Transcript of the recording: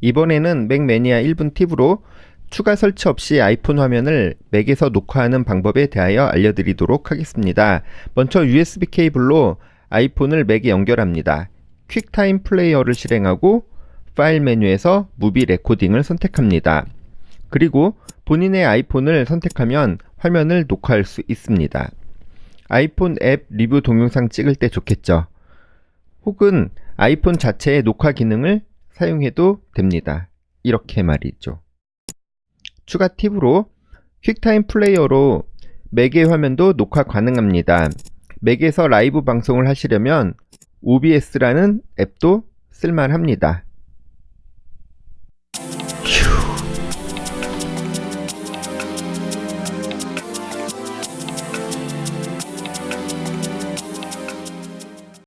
이번에는 맥매니아 1분 팁으로 추가 설치 없이 아이폰 화면을 맥에서 녹화하는 방법에 대하여 알려드리도록 하겠습니다. 먼저 USB 케이블로 아이폰을 맥에 연결합니다. 퀵타임 플레이어를 실행하고 파일 메뉴에서 무비 레코딩을 선택합니다. 그리고 본인의 아이폰을 선택하면 화면을 녹화할 수 있습니다. 아이폰 앱 리뷰 동영상 찍을 때 좋겠죠. 혹은 아이폰 자체의 녹화 기능을 사용해도 됩니다. 이렇게 말이죠. 추가 팁으로 퀵타임 플레이어로 맥의 화면도 녹화 가능합니다. 맥에서 라이브 방송을 하시려면 OBS라는 앱도 쓸만합니다.